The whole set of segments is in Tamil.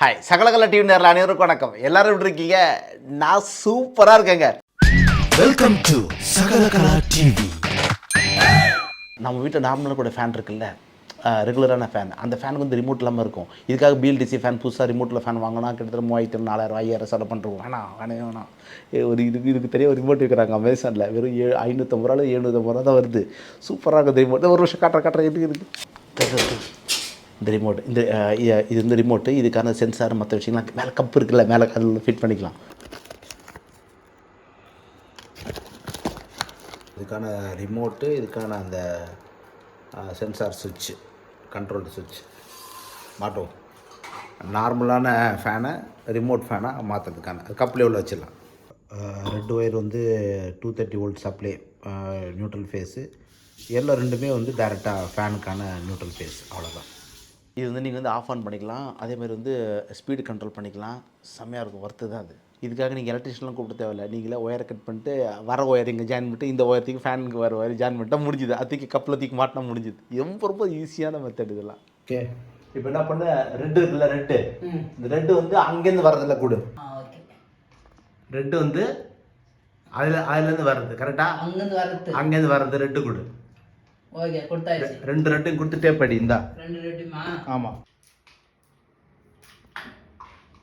ஹாய் சகலகல டிவி நேரில் அனைவருக்கும் வணக்கம். எல்லாரும் எப்படி இருக்கீங்க? நான் சூப்பராக இருக்கேங்க. வெல்கம் டு சகலகலா டிவி நம்ம வீட்டில் நார்மலாக கூட ஃபேன் இருக்குல்ல? ரெகுலரான ஃபேன் அந்த ஃபேனுக்கு வந்து ரிமோட் இல்லாமல் இருக்கும். இதுக்காக பிஎல்டிசி ஃபேன் புதுசாக ரிமோட்டில் ஃபேன் வாங்கினா கிட்டத்தட்ட மூவாயிரத்தி நாலாயிரம் ஐயாயிரம் செலவு பண்ணுறோம் வேணாம் வேணாம் வேணாம். ஒரு இதுக்கு இதுக்கு தெரிய ஒரு ரிமோட் விற்கிறாங்க அமேசானில் வெறும் ஏழு ஐநூற்றம்பது ரூபா எழுநூற்றம்பது ரூபா தான் வருது. சூப்பராக இருக்குது ரிமோட் ஒரு வருஷம் காட்டுற காட்டுற எதுக்கு இருக்குது இந்த ரிமோட் இந்த இது இந்த ரிமோட்டு இதுக்கான சென்சார் மற்ற விஷயங்கள்லாம் மேலே கப் இருக்குல்ல மேலே அதில் ஃபிட் பண்ணிக்கலாம். இதுக்கான ரிமோட்டு இதுக்கான அந்த சென்சார் சுவிட்சு கண்ட்ரோல் சுவிட்ச் மாட்டோம் நார்மலான ஃபேனை ரிமோட் ஃபேனாக மாற்றுறதுக்கான கப்லேயே உள்ள வச்சிடலாம். ரெட் ஒயர் வந்து two thirty volt supply neutral phase yellow ரெண்டுமே வந்து டேரெக்டாக ஃபேனுக்கான நியூட்ரல் ஃபேஸ் அவ்வளோதான் இது வந்து நீங்கள் வந்து ஆஃப் ஆன் பண்ணிக்கலாம். அதே மாதிரி வந்து ஸ்பீடு கண்ட்ரோல் பண்ணிக்கலாம். செம்மையாக இருக்கும். ஒர்த்து தான் அது. இதுக்காக நீங்கள் எலக்ட்ரிஷியன்லாம் கூப்பிட தேவையில்ல. நீங்களே ஒயரை கட் பண்ணிட்டு வர ஒயர் இங்கே ஜாயின் பண்ணிட்டு இந்த ஒயரத்துக்கு ஃபேனுக்கு வர ஒயர் ஜாயின் பண்ணிட்டா முடிஞ்சுது. அதுக்கு கப்பில் தூக்கி மாட்டினா முடிஞ்சுது. ரொம்ப ரொம்ப ஈஸியான மெத்தட் இதெல்லாம். ஓகே இப்போ என்ன பண்ண? ரெட்டு இருக்குல்ல ரெட்டு இந்த ரெட்டு வந்து அங்கேருந்து வர்றதில்ல கூடு. ரெட்டு வந்து அதில் அதுலேருந்து வர்றது கரெக்டாக அங்கிருந்து வரது அங்கேருந்து வர்றது ரெட்டு கூடு. ஓகே கொடுத்தாச்சு. ரெண்டு ரெட்டும் கொடுத்து டேப் அடி இந்தா. ரெண்டு ஆமாம்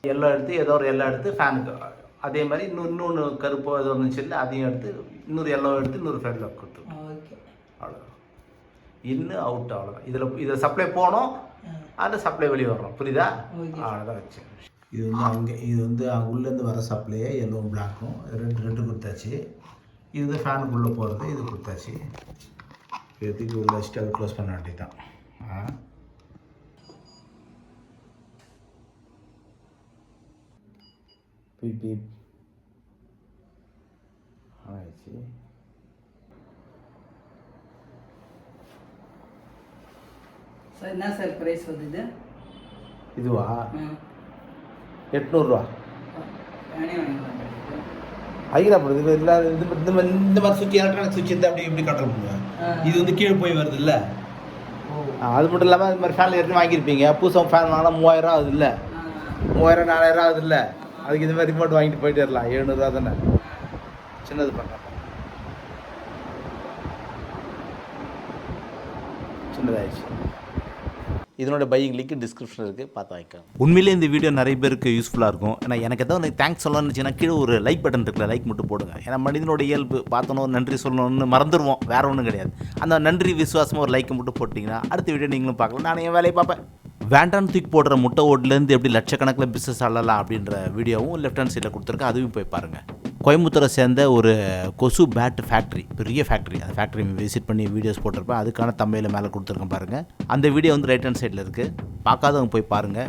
எல்லோ எடுத்து ஏதோ ஒரு எல்லோ எடுத்து ஃபேனுக்கு அதே மாதிரி இன்னும் இன்னொன்று கருப்போ ஏதோ ஒன்று சொல்லி அதையும் எடுத்து இன்னொரு எல்லோ எடுத்து இன்னொரு ஃபேனில் கொடுத்து. ஓகே அவ்வளோதான் இன்னும் அவுட் அவ்வளோதான் இதில் இதில் சப்ளை போனோம் அதில் சப்ளை வெளியே வர்றோம். புரியுதா. அவ்வளோதான் வச்சு. இது வந்து அங்கே இது வந்து அங்க உள்ளேருந்து வர சப்ளையே எல்லோவும் பிளாக்கும் ரெண்டு ரெண்டு கொடுத்தாச்சு. இது வந்து ஃபேனுக்குள்ளே போகிறது இது கொடுத்தாச்சு. இதுக்கு உள்ள வச்சுட்டு அதை க்ளோஸ் பண்ண வேண்டியதுதான். ஆ? பீப் பீப் ஆயிடுச்சு சார் என்ன சார் ப்ரைஸ் வருது இது? இதுவா? ம் எட்நூறுரூவா வேணே வாங்கிக்கலாம் ஐயா அப்புறம் இது இல்லை இது இந்த மாதிரி இந்த மாதிரி சுவிட்ச் எலக்ட்ரானிக் சுவிட்ச் இருந்தால் அப்படி இப்படி பண்ணுவேன் ஆ. இது வந்து கீழே போய் வருது இல்லை அது மட்டும் இல்லாமல் இது மாதிரி ஃபேன் ஏற்கனவே வாங்கியிருப்பீங்க. புதுசாக ஃபேன் வாங்கினா மூவாயிரம் ஆகுது இல்லை மூவாயிரம் நாலாயிரம் ஆகுது இல்லை அதுக்கு இந்த மாதிரி ரிமோட் வாங்கிட்டு போயிட்டு வரலாம் எழுநூறுவா தானே. சின்னது பண்ணலாம் சின்னதாகிடுச்சு இதனோட பையிங் லிங்க் டிஸ்கிரிப்ஷன் இருக்குது பார்த்து வாங்கிக்கோங்க. உண்மையிலே இந்த வீடியோ நிறைய பேருக்கு யூஸ்ஃபுல்லாக இருக்கும். ஏன்னா எனக்கு ஏதாவது தேங்க்ஸ் சொல்லணும்னு வச்சுன்னா கீழே ஒரு லைக் பட்டன் இருக்குல்ல லைக் மட்டும் போடுங்க. ஏன்னா மனிதனோட இயல்பு பார்த்தணும் நன்றி சொல்லணும்னு மறந்துடுவோம். வேற ஒன்றும் கிடையாது. அந்த நன்றி விசுவாசமாக ஒரு லைக் மட்டும் போட்டிங்கன்னா அடுத்த வீடியோ நீங்களும் பார்க்கலாம். நான் என் வேலையை பார்ப்பேன். வேண்டாம் தூக்கி போடுற முட்டை ஓட்டிலேருந்து எப்படி லட்சக்கணக்கில் பிஸ்னஸ் ஆளலாம் அப்படின்ற வீடியோவும் லெஃப்ட் ஹேண்ட் சைடில் கொடுத்துருக்கேன் அதுவும் போய் பாருங்கள் கோயம்புத்தூரை சேர்ந்த ஒரு கொசு பேட் ஃபேக்ட்ரி பெரிய ஃபேக்ட்ரி அந்த ஃபேக்ட்ரி விசிட் பண்ணி வீடியோஸ் போட்டிருப்பேன். அதுக்கான தம்பையில் மேலே கொடுத்துருக்கேன் பாருங்கள் அந்த வீடியோ வந்து ரைட் ஹேண்ட் சைடில் இருக்குது பார்க்காதவங்க போய் பாருங்கள்